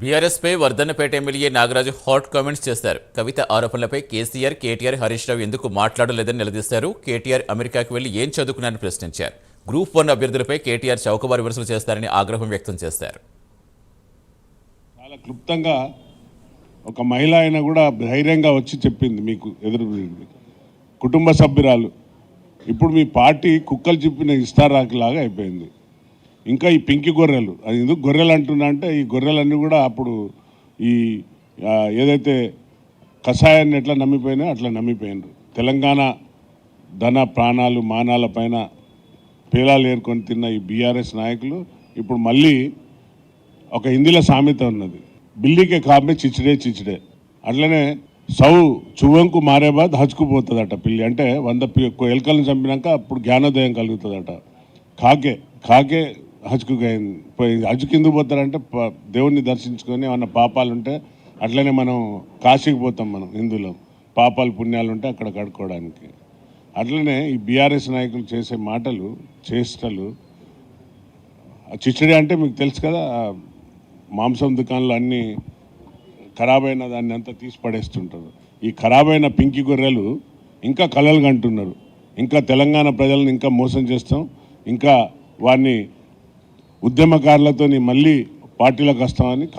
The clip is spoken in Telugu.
బీఆర్ఎస్పై Wardhannapet MLA Nagaraju hot comments చేశారు కవిత ఆరోపణలపై కేసీఆర్ కేటీఆర్ హరీష్ రావు ఎందుకు మాట్లాడలేదని నిలదీశారు కేటీఆర్ అమెరికాకు వెళ్ళి ఏం చదువుకున్నారని ప్రశ్నించారు. గ్రూప్ వన్ అభ్యర్థులపై కేటీఆర్ చౌకబారు విమర్శలు చేస్తారని ఆగ్రహం వ్యక్తం చేశారు చాలా క్లుప్తంగా ఒక మహిళ అయినా కూడా ధైర్యంగా వచ్చి చెప్పింది మీకు ఎదురు కుటుంబ సభ్యురాలు. ఇప్పుడు మీ పార్టీ కుక్కలు చెప్పిన ఇస్తారాకులాగా అయిపోయింది. ఇంకా ఈ పింకి గొర్రెలు. అది ఎందుకు గొర్రెలు అంటున్నా అంటే ఈ గొర్రెలన్నీ కూడా అప్పుడు ఈ ఏదైతే కషాయాన్ని ఎట్లా నమ్మిపోయినా అట్లా నమ్మిపోయినారు. తెలంగాణ ధన ప్రాణాలు మానాల పైన పేలాలు ఏర్కొని తిన్న ఈ బీఆర్ఎస్ నాయకులు ఇప్పుడు మళ్ళీ ఒక హిందీలో సామెత ఉన్నది. బిల్లీకే కాపే చిచ్చిడే చిచ్చిడే. అట్లనే సౌ చువంకు మారే బాద్ హచ్చుకుపోతుందట పిల్లి. అంటే వంద ఎలుకలను చంపినాక అప్పుడు జ్ఞానోదయం కలుగుతుందట. కాకే కాకే హజ్కు హజ్కు ఎందుకు పోతారంటే ప- దేవుణ్ణి దర్శించుకొని ఏమన్నా పాపాలు ఉంటే అట్లనే మనం కాశీకి పోతాం మనం హిందువులు. పాపాలు పుణ్యాలు ఉంటే అక్కడ కడుక్కోవడానికి. అట్లనే ఈ బీఆర్ఎస్ నాయకులు చేసే మాటలు చేష్టలు చిచ్చడి అంటే మీకు తెలుసు కదా మాంసం దుకాణాలు అన్నీ ఖరాబ్ అయిన దాన్ని అంతా తీసి పడేస్తుంటారు. ఈ ఖరాబ్ అయిన పింకి గొర్రెలు ఇంకా కలలు కంటున్నారు ఇంకా తెలంగాణ ప్రజలను ఇంకా మోసం చేస్తాం. ఇంకా వారిని ఉద్యమకారులతోని మళ్ళీ పార్టీలకు వస్తామని